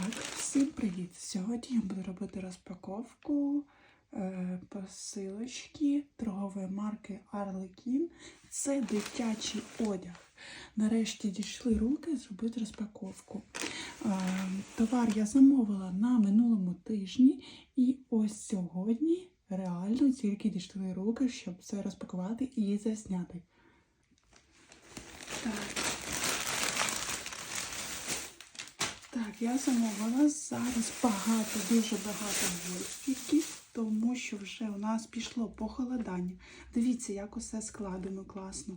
Так, всім привіт! Сьогодні я буду робити розпаковку е, посилочки торгової марки Arlequin. Це дитячий одяг. Нарешті дійшли руки зробити розпаковку. Е, товар я замовила на минулому тижні, і ось сьогодні реально тільки дійшли руки, щоб все розпакувати і засняти. Так. Так, я замовила зараз багато, дуже багато гольфіків, тому що вже у нас пішло похолодання. Дивіться, як усе складено класно.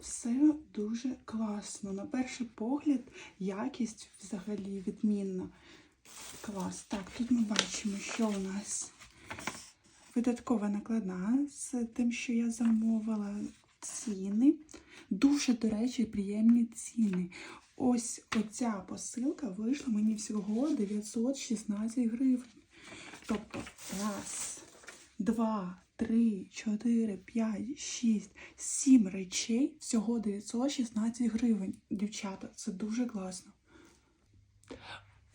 Все дуже класно. На перший погляд, якість взагалі відмінна. Клас. Так, тут ми бачимо, що у нас видаткова накладна з тим, що я замовила ціни. Дуже, до речі, приємні ціни. Ось оця посилка вийшла мені всього 916 гривень. Тобто, раз, два, три, чотири, п'ять, шість, сім речей, всього 916 гривень. Дівчата, це дуже класно.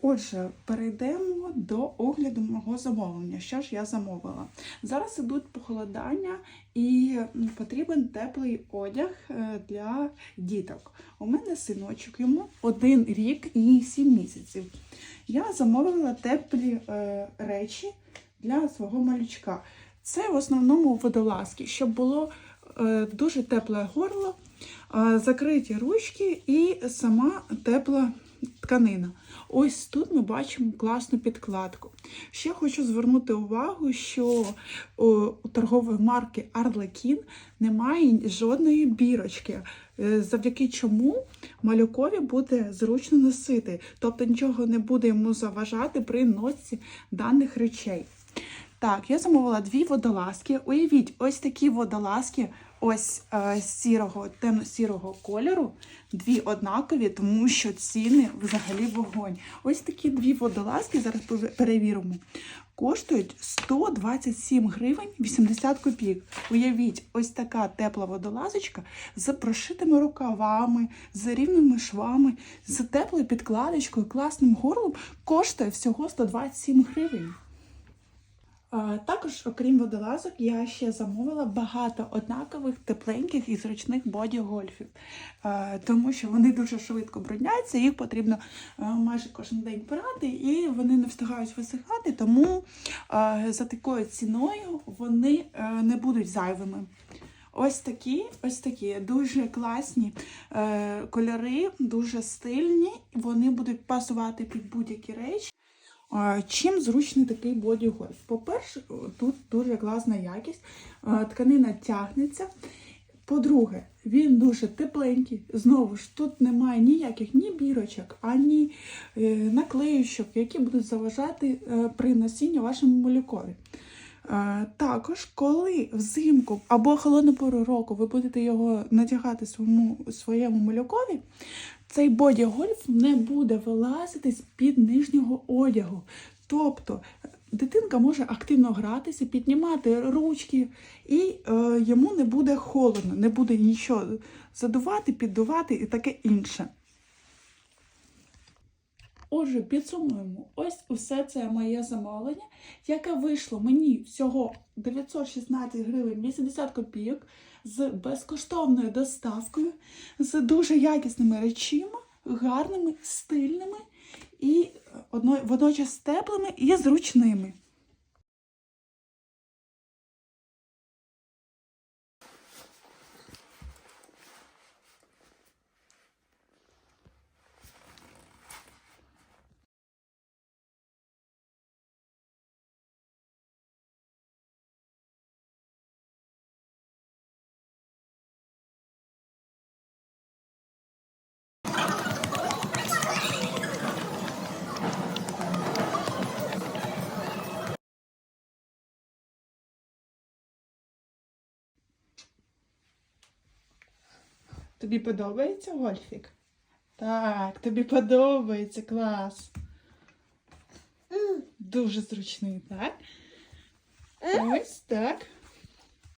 Отже, перейдемо до огляду мого замовлення. Що ж я замовила? Зараз ідуть похолодання і потрібен теплий одяг е, для діток. У мене синочок, йому один рік і сім місяців. Я замовила теплі е, речі для свого малючка. Це в основному водолазки, щоб було е, дуже тепле горло, закриті ручки і сама тепла тканина. Ось тут ми бачимо класну підкладку. Ще хочу звернути увагу, що у торгової марки Arlequin немає жодної бірочки, е, завдяки чому малюкові буде зручно носити, тобто нічого не буде йому заважати при носці даних речей. Так, я замовила дві водолазки. Уявіть, ось такі водолазки, ось е, сірого, темно-сірого кольору, дві однакові, тому що ціни взагалі вогонь. Ось такі дві водолазки, зараз перевіримо, коштують 127 гривень 80 копійок. Уявіть, ось така тепла водолазочка з прошитими рукавами, з рівними швами, з теплою підкладочкою, класним горлом, коштує всього 127 гривень. Також, окрім водолазок, я ще замовила багато однакових тепленьких і зручних боді-гольфів, тому що вони дуже швидко брудняться, їх потрібно майже кожен день прати, і вони не встигають висихати, тому за такою ціною вони не будуть зайвими. Ось такі, ось такі дуже класні е, кольори, дуже стильні. Вони будуть пасувати під будь-які речі. Чим зручний такий боді-гольф? По-перше, тут дуже класна якість, тканина тягнеться. По-друге, він дуже тепленький. Знову ж, тут немає ніяких ні бірочок, ані е, наклеючок, які будуть заважати е, при носінні вашому малюкові. Також, коли взимку або холодну пору року ви будете його надягати своєму, своєму малюкові, цей боді-гольф не буде вилазити з-під нижнього одягу. Тобто дитинка може активно гратися, піднімати ручки, і е, йому не буде холодно, не буде нічого задувати, піддувати і таке інше. Отже, підсумуємо, ось усе це моє замовлення, яке вийшло мені всього 916 гривень 80 копійок з безкоштовною доставкою, з дуже якісними речима, гарними, стильними і водночас теплими і зручними. Тобі подобається гольфік? Так, тобі подобається клас. Дуже зручний, так? Ось так.